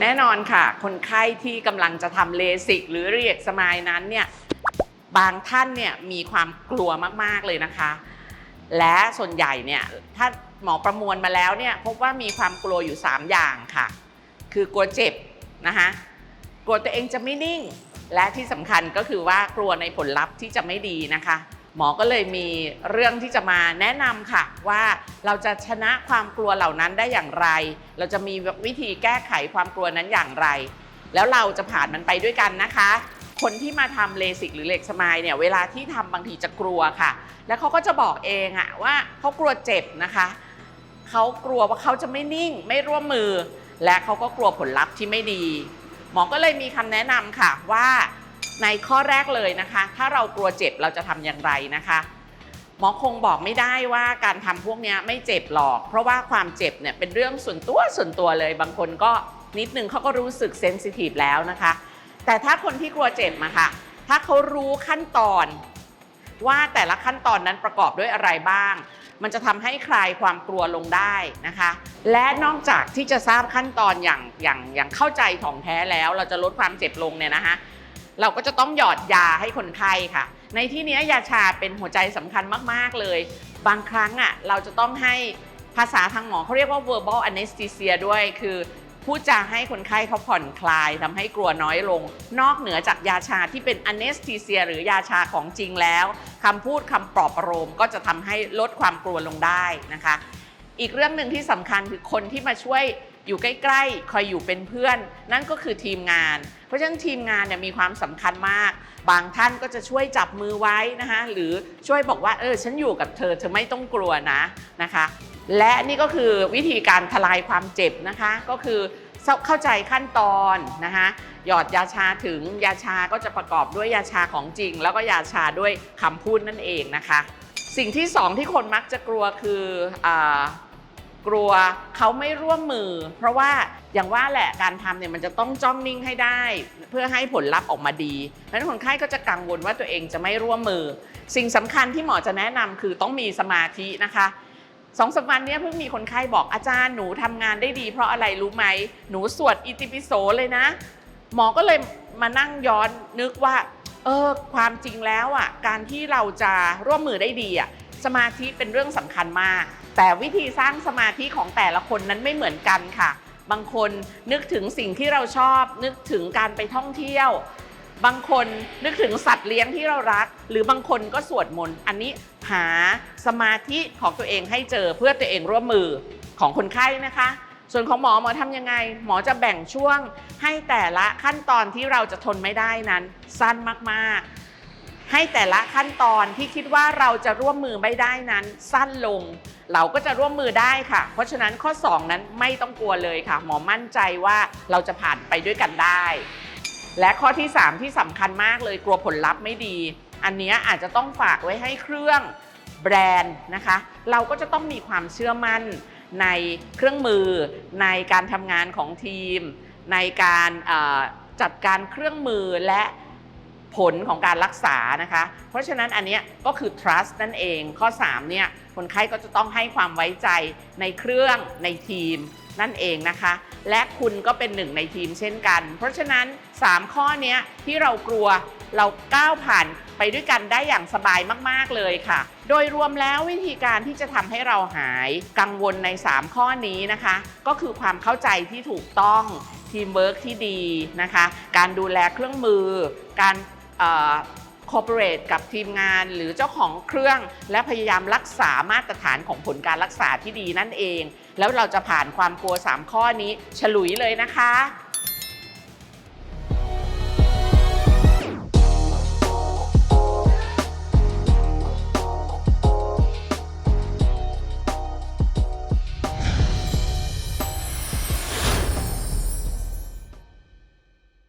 แน่นอนค่ะ คนไข้ที่กำลังจะทำเลสิกหรือเรียกสมายนั้นเนี่ยบางท่านเนี่ยมีความกลัวมากๆเลยนะคะ และส่วนใหญ่เนี่ยถ้าหมอประมวลมาแล้วเนี่ยพบว่ามีความกลัวอยู่ 3 อย่างค่ะ คือกลัวเจ็บนะคะกลัวตัวเองจะไม่นิ่ง และที่สำคัญก็คือว่ากลัวในผลลัพธ์ที่จะไม่ดีนะคะ หมอก็เลยมีเรื่องที่จะมาแนะนำค่ะ ว่าเราจะชนะความกลัวเหล่านั้นได้อย่างไร เราจะมีวิธีแก้ไขความกลัวนั้นอย่างไร แล้วเราจะผ่านมันไปด้วยกันนะคะ คนที่มาทำเลสิกหรือเหล็กสมายเนี่ยเวลาที่ทำบางทีจะกลัวค่ะ แล้วเขาก็จะบอกเองอะว่าเขากลัวเจ็บนะคะเขากลัวว่าเขาจะไม่นิ่งไม่ร่วมมือ และเขาก็กลัวผลลัพธ์ที่ไม่ดี หมอก็เลยมีคำแนะนำค่ะว่า ในข้อแรกเลยนะคะ ถ้าเรากลัวเจ็บเราจะทำอย่างไรนะคะ หมอคงบอกไม่ได้ว่าการทำพวกนี้ไม่เจ็บหรอก เพราะว่าความเจ็บเนี่ยเป็นเรื่องส่วนตัวส่วนตัวเลย บางคนก็นิดนึงเขาก็รู้สึกเซนซิทีฟแล้วนะคะ แต่ถ้าคนที่กลัวเจ็บมาค่ะ ถ้าเขารู้ขั้นตอนว่าแต่ละขั้นตอนนั้นประกอบด้วยอะไรบ้าง มันจะทำให้คลายความกลัวลงได้นะคะ และนอกจากที่จะทราบขั้นตอนอย่างอย่างอย่างเข้าใจถ่องแท้แล้ว เราจะลดความเจ็บลงเนี่ยนะคะ เราก็จะต้องหยอดยาให้คนไข้ค่ะ ในที่นี้ยาชาเป็นหัวใจสำคัญมาก ๆ เลย บางครั้งอะเราจะต้องให้ภาษาทางหมอเขาเรียกว่า verbal anesthesia ด้วยคือพูดจาให้คนไข้เขาผ่อนคลายทำให้กลัวน้อยลง นอกเหนือจากยาชาที่เป็น anesthesia หรือยาชาของจริงแล้วคำพูดคำปลอบประโลมก็จะทำให้ลดความกลัวลงได้นะคะ อีกเรื่องหนึ่งที่สำคัญคือคนที่มาช่วย อยู่ใกล้ๆ คอยอยู่เป็นเพื่อน นั่นก็คือทีมงาน เพราะฉะนั้นทีมงานเนี่ยมีความสำคัญมาก บางท่านก็จะช่วยจับมือไว้นะคะหรือช่วยบอกว่าเออฉันอยู่กับเธอเธอไม่ต้องกลัวนะนะคะ และนี่ก็คือวิธีการทลายความเจ็บนะคะก็คือเข้าใจขั้นตอนนะคะหยอดยาชาถึงยาชาก็จะประกอบด้วยยาชาของจริง แล้วก็ยาชาด้วยคำพูดนั่นเองนะคะ สิ่งที่สองที่คนมักจะกลัวคืออ กลัวเขาไม่ร่วมมือ เพราะว่าอย่างว่าแหละการทำเนี่ยมันจะต้องจ้องนิ่งให้ได้ เพื่อให้ผลลัพธ์ออกมาดีเพราะฉะนั้นคนไข้ก็จะกังวลว่าตัวเองจะไม่ร่วมมือ สิ่งสำคัญที่หมอจะแนะนำคือต้องมีสมาธินะคะสองสามวันเนี้ยเพิ่งมีคนไข้บอกอาจารย์หนูทำงานได้ดี เพราะอะไรรู้ไหมหนูสวดอิติปิโสเลยนะ หมอก็เลยมานั่งย้อนนึกว่า เออความจริงแล้วอะการที่เราจะร่วมมือได้ดีอะ สมาธิเป็นเรื่องสำคัญมาก แต่วิธีสร้างสมาธิของแต่ละคนนั้นไม่เหมือนกันค่ะ บางคนนึกถึงสิ่งที่เราชอบ นึกถึงการไปท่องเที่ยว บางคนนึกถึงสัตว์เลี้ยงที่เรารัก หรือบางคนก็สวดมนต์อันนี้หาสมาธิของตัวเองให้เจอเพื่อตัวเองร่วมมือของคนไข้นะคะ ส่วนของหมอหมอทำยังไง หมอจะแบ่งช่วงให้แต่ละขั้นตอนที่เราจะทนไม่ได้นั้น สั้นมากๆ ให้แต่ละขั้นตอนที่คิดว่าเราจะร่วมมือไม่ได้นั้นสั้นลง เราก็จะร่วมมือได้ค่ะ เพราะฉะนั้นข้อ 2 นั้นไม่ต้องกลัวเลยค่ะ หมอมั่นใจว่าเราจะผ่านไปด้วยกันได้ และข้อที่ 3 ที่สำคัญมากเลยกลัวผลลัพธ์ไม่ดี อันนี้อาจจะต้องฝากไว้ให้เครื่องแบรนด์นะคะ เราก็จะต้องมีความเชื่อมั่นในเครื่องมือ ในการทำงานของทีม ในการจัดการเครื่องมือและ ผลของการรักษานะคะ เพราะฉะนั้นอันนี้ก็คือ trust นั่นเอง ข้อ 3 เนี่ย คนไข้ก็จะต้องให้ความไว้ใจในเครื่องในทีมนั่นเองนะคะ และคุณก็เป็นหนึ่งในทีมเช่นกัน เพราะฉะนั้น 3 ข้อเนี้ยที่เรากลัวเราก้าวผ่านไปด้วยกันได้อย่างสบายมาก ๆ เลยค่ะ โดยรวมแล้ววิธีการที่จะทำให้เราหายกังวลใน 3 ข้อนี้นะคะ ก็คือความเข้าใจที่ถูกต้องทีมเวิร์กที่ดีนะคะ การดูแลเครื่องมือ การ คอร์ปอเรทกับทีมงานหรือเจ้าของเครื่อง และพยายามรักษามาตรฐานของผลการรักษาที่ดีนั่นเอง แล้วเราจะผ่านความกลัว 3 ข้อนี้ ฉลุยเลยนะคะ